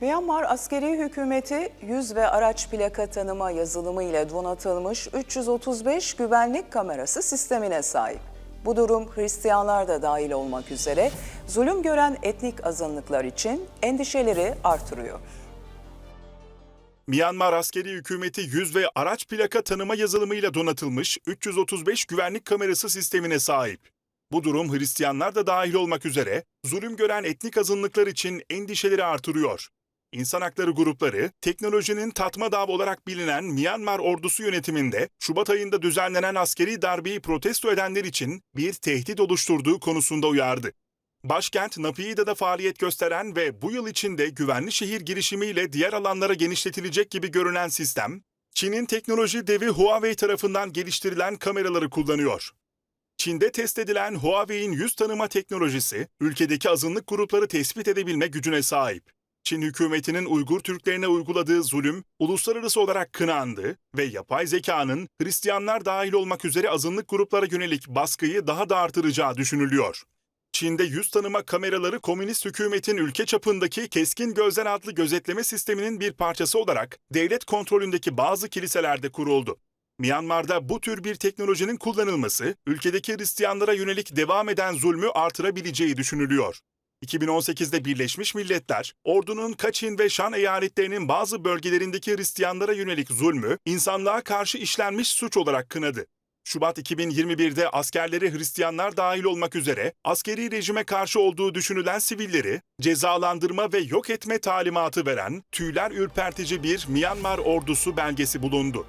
Myanmar askeri hükümeti yüz ve araç plaka tanıma yazılımı ile donatılmış 335 güvenlik kamerası sistemine sahip. Bu durum Hristiyanlar da dahil olmak üzere zulüm gören etnik azınlıklar için endişeleri artırıyor. Myanmar askeri hükümeti yüz ve araç plaka tanıma yazılımıyla donatılmış 335 güvenlik kamerası sistemine sahip. Bu durum Hristiyanlar da dahil olmak üzere zulüm gören etnik azınlıklar için endişeleri artırıyor. İnsan hakları grupları, teknolojinin tatma dav olarak bilinen Myanmar ordusu yönetiminde Şubat ayında düzenlenen askeri darbeyi protesto edenler için bir tehdit oluşturduğu konusunda uyardı. Başkent Napi'de faaliyet gösteren ve bu yıl içinde güvenli şehir girişimiyle diğer alanlara genişletilecek gibi görünen sistem, Çin'in teknoloji devi Huawei tarafından geliştirilen kameraları kullanıyor. Çin'de test edilen Huawei'in yüz tanıma teknolojisi, ülkedeki azınlık grupları tespit edebilme gücüne sahip. Çin hükümetinin Uygur Türklerine uyguladığı zulüm uluslararası olarak kınandı ve yapay zekanın Hristiyanlar dahil olmak üzere azınlık gruplara yönelik baskıyı daha da artıracağı düşünülüyor. Çin'de yüz tanıma kameraları komünist hükümetin ülke çapındaki keskin gözlem adlı gözetleme sisteminin bir parçası olarak devlet kontrolündeki bazı kiliselerde kuruldu. Myanmar'da bu tür bir teknolojinin kullanılması, ülkedeki Hristiyanlara yönelik devam eden zulmü artırabileceği düşünülüyor. 2018'de Birleşmiş Milletler, ordunun Kaçin ve Şan eyaletlerinin bazı bölgelerindeki Hristiyanlara yönelik zulmü, insanlığa karşı işlenmiş suç olarak kınadı. Şubat 2021'de askerleri Hristiyanlar dahil olmak üzere askeri rejime karşı olduğu düşünülen sivilleri cezalandırma ve yok etme talimatı veren tüyler ürpertici bir Myanmar ordusu belgesi bulundu.